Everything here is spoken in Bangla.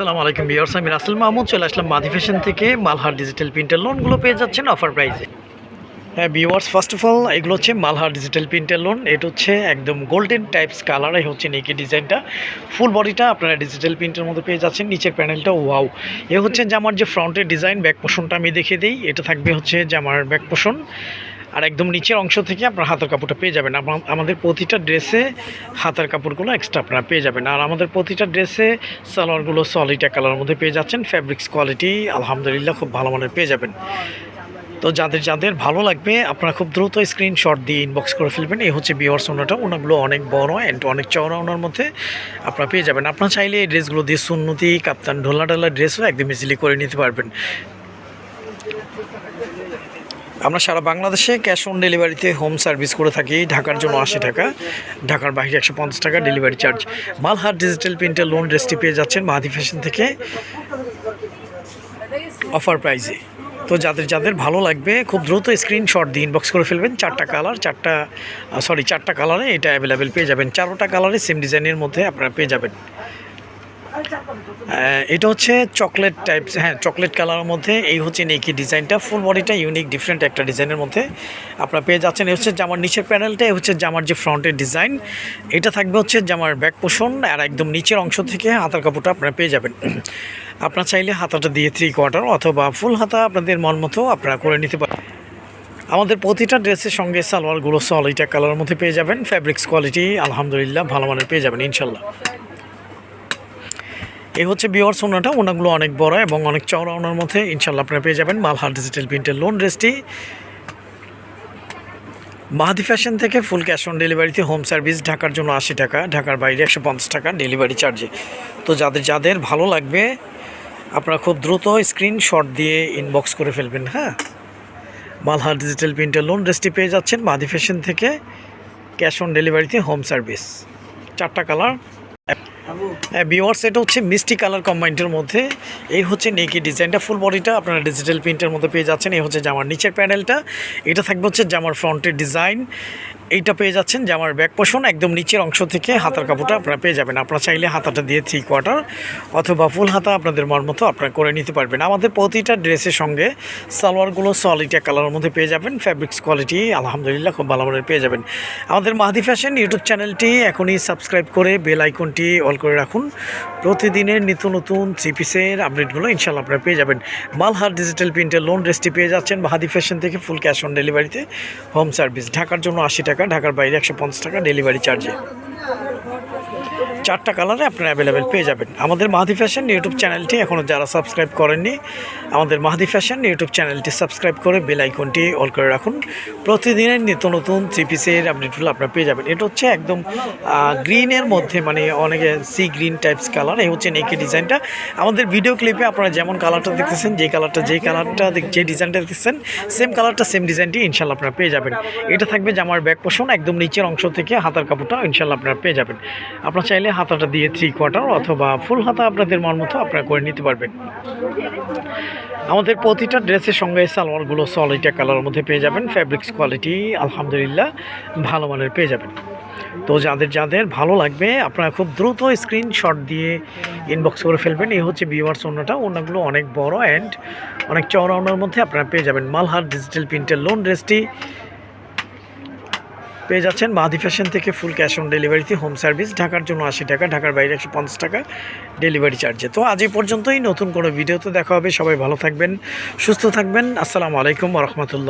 আসসালামু আলাইকুম বিয়ার্স আমি রাসেল মাহমুদ, চলে আসলাম মাদি ফ্যাশন থেকে মালহার ডিজিটাল প্রিন্টের লোনগুলো পেয়ে যাচ্ছেন অফার প্রাইসে হ্যাঁ বিওয়ার্স ফার্স্ট অফ অল এগুলো হচ্ছে মালহার ডিজিটাল প্রিন্টের লোন এটা হচ্ছে একদম গোল্ডেন টাইপস কালার হচ্ছে নেকি ডিজাইনটা ফুল বডিটা আপনারা ডিজিটাল প্রিন্টের মধ্যে পেয়ে যাচ্ছেন, নিচের প্যানেলটা ওয়াও এ হচ্ছে জামার যে ফ্রন্টের ডিজাইন ব্যাক পোষণটা আমি দেখে দিই, এটা থাকবে হচ্ছে জামার ব্যাক পোষণ আর একদম নিচের অংশ থেকে আপনার হাতের কাপড়টা পেয়ে যাবেন। আমাদের প্রতিটা ড্রেসে হাতের কাপড়গুলো এক্সট্রা আপনারা পেয়ে যাবেন। আর আমাদের প্রতিটা ড্রেসে সালোয়ারগুলো সলিড কালারের মধ্যে পেয়ে যাচ্ছেন। ফ্যাব্রিক্স কোয়ালিটি আলহামদুলিল্লাহ খুব ভালো মানের পেয়ে যাবেন। তো যাদের যাদের ভালো লাগবে, আপনারা খুব দ্রুত স্ক্রিনশট দিয়ে ইনবক্স করে ফেলবেন। এই হচ্ছে বিওয়ার্স ওনাটা ওনাগুলো অনেক বড় অ্যান্ড অনেক চওড়া ওনার মধ্যে আপনারা পেয়ে যাবেন। আপনারা চাইলে এই ড্রেসগুলো দিয়ে সুন্নতি, কাপ্তান ঢোলা ঢালা ড্রেসও একদম ইজিলি করে নিতে পারবেন। আমরা সারা বাংলাদেশে ক্যাশ অন ডেলিভারিতে হোম সার্ভিস করে থাকি, ঢাকার জন্য আশি টাকা, ঢাকার বাইরে একশো পঞ্চাশ টাকা ডেলিভারি চার্জ। মালহার ডিজিটাল প্রিন্টের লোন ড্রেসটি পেয়ে যাচ্ছেন মাহাদি ফ্যাশন থেকে অফার প্রাইজে তো যাদের যাদের ভালো লাগবে, খুব দ্রুত স্ক্রিনশট দিয়ে ইনবক্স করে ফেলবেন। চারটা কালার চারটা সরি চারটা কালারে এটা অ্যাভেলেবেল পেয়ে যাবেন। চারোটা কালারে সেম ডিজাইনের মধ্যে আপনারা পেয়ে যাবেন। এটা হচ্ছে চকলেট টাইপ হ্যাঁ চকলেট কালারের মধ্যে এই হচ্ছে নেকি ডিজাইনটা ফুল বডিটা ইউনিক ডিফারেন্ট একটা ডিজাইনের মধ্যে আপনারা পেয়ে যাচ্ছেন। এই হচ্ছে জামার নিচের প্যানেলটা এই হচ্ছে জামার যে ফ্রন্টের ডিজাইন এটা থাকবে হচ্ছে জামার ব্যাক পোষণ আর একদম নিচের অংশ থেকে হাতার কাপড়টা আপনারা পেয়ে যাবেন। আপনারা চাইলে হাতাটা দিয়ে থ্রি কোয়ার্টার অথবা ফুল হাতা আপনাদের মন মতো আপনারা করে নিতে পারেন। আমাদের প্রতিটা ড্রেসের সঙ্গে সালোয়ারগুলো সলিটা কালারের মধ্যে পেয়ে যাবেন। ফ্যাব্রিক্স কোয়ালিটি আলহামদুলিল্লাহ, ভালো মানের পেয়ে যাবেন, ইনশাল্লাহ। এই হচ্ছে বিওয়ার সোনাটা, ওনাগুলো অনেক বড় এবং অনেক চওড়া ওনার মধ্যে। ইনশাল্লাহ আপনারা পেয়ে যাবেন মালহার ডিজিটাল প্রিন্টের লোন ড্রেসটি মাহাদি ফ্যাশন থেকে ফুল ক্যাশ অন ডেলিভারিতে হোম সার্ভিস ঢাকার জন্য আশি টাকা, ঢাকার বাইরে একশো পঞ্চাশ টাকা ডেলিভারি চার্জে তো যাদের যাদের ভালো লাগবে, আপনারা খুব দ্রুত স্ক্রিনশট দিয়ে ইনবক্স করে ফেলবেন হ্যাঁ? মালহার ডিজিটাল প্রিন্টের লোন ড্রেসটি পেয়ে যাচ্ছেন মাহাদি ফ্যাশন থেকে ক্যাশ অন ডেলিভারিতে হোম সার্ভিস চারটা কালার হ্যাঁ বিওয়ার্স এটা হচ্ছে মিষ্টি কালার কম্বাইন্ডের মধ্যে। এই হচ্ছে নেকি ডিজাইনটা ফুল বডিটা আপনারা ডিজিটাল প্রিন্টের মধ্যে পেয়ে যাচ্ছেন। এই হচ্ছে জামার নিচের প্যানেলটা এটা থাকবে হচ্ছে জামার ফ্রন্টের ডিজাইন এইটা পেয়ে যাচ্ছেন জামার ব্যাক পোষণ একদম নিচের অংশ থেকে হাতার কাপড়টা আপনারা পেয়ে যাবেন। আপনারা চাইলে হাতাটা দিয়ে থ্রি কোয়ার্টার অথবা ফুল হাতা আপনাদের মন মতো আপনারা করে নিতে পারবেন। আমাদের প্রতিটা ড্রেসের সঙ্গে সালোয়ারগুলো সলিটা কালারের মধ্যে পেয়ে যাবেন। ফ্যাব্রিক্স কোয়ালিটি আলহামদুলিল্লাহ খুব ভালো মানের পেয়ে যাবেন। আমাদের মাহাদি ফ্যাশন ইউটিউব চ্যানেলটি এখনই সাবস্ক্রাইব করে বেল আইকনটি অল করে রাখুন। প্রতিদিনের নিত্য নতুন থ্রি পিসের আপডেটগুলো ইনশাল্লাহ আপনারা পেয়ে যাবেন। মালহার ডিজিটাল প্রিন্টের লোন ড্রেসটি পেয়ে যাচ্ছেন মাহাদি ফ্যাশন থেকে ফুল ক্যাশ অন ডেলিভারিতে হোম সার্ভিস ঢাকার জন্য আশি টাকা ঢাকার বাইরে একশো পঞ্চাশ টাকা ডেলিভারি চার্জে চারটা কালারে আপনারা অ্যাভেলেবেল পেয়ে যাবেন। আমাদের মাহাদি ফ্যাশন ইউটিউব চ্যানেলটি এখনও যারা সাবস্ক্রাইব করেননি, আমাদের মাহাদি ফ্যাশন ইউটিউব চ্যানেলটি সাবস্ক্রাইব করে বেল আইকনটি অল করে রাখুন। প্রতিদিনের নিত্য নতুন থ্রি পিসের আপডেটগুলো আপনারা পেয়ে যাবেন। এটা হচ্ছে একদম গ্রিনের মধ্যে মানে অনেকে সি গ্রিন টাইপস কালার এই হচ্ছে নেকি ডিজাইনটা আমাদের ভিডিও ক্লিপে আপনারা যেমন কালারটা দেখতেছেন যে কালারটা যে কালারটা যে ডিজাইনটা দেখতেছেন সেম কালারটা সেম ডিজাইনটি ইনশাল্লাহ আপনারা পেয়ে যাবেন। এটা থাকবে জামার ব্যাক পোষণ একদম নিচের অংশ থেকে হাতার কাপড়টা ইনশাল্লাহ আপনারা পেয়ে যাবেন। আপনারা চাইলে হাতাটা দিয়ে থ্রি কোয়ার্টার অথবা ফুল হাতা আপনাদের মন মতো আপনারা করে নিতে পারবেন। আমাদের প্রতিটা ড্রেসের সঙ্গে সালোয়ারগুলো সলিটা কালারের মধ্যে পেয়ে যাবেন ফ্যাব্রিক্স কোয়ালিটি আলহামদুলিল্লাহ ভালো মানের পেয়ে যাবেন। তো যাদের যাদের ভালো লাগবে, আপনারা খুব দ্রুত স্ক্রিনশট দিয়ে ইনবক্স করে ফেলবেন। এই হচ্ছে বিওয়ার্স ওনাটা ওনাগুলো অনেক বড় অ্যান্ড অনেক চওড়া ওনার মধ্যে আপনারা পেয়ে যাবেন। মালহার ডিজিটাল প্রিন্টের লোন ড্রেসটি পেয়ে যাচ্ছেন মাদি ফ্যাশন থেকে ফুল ক্যাশ অন ডেলিভারিতে, হোম সার্ভিস, ঢাকার জন্য আশি টাকা, ঢাকার বাইরে একশো পঞ্চাশ টাকা ডেলিভারি চার্জে। তো আজ এই পর্যন্তই, নতুন কোনো ভিডিওতে দেখা হবে, সবাই ভালো থাকবেন, সুস্থ থাকবেন, আসসালামু আলাইকুম রহমতুল্লাহ।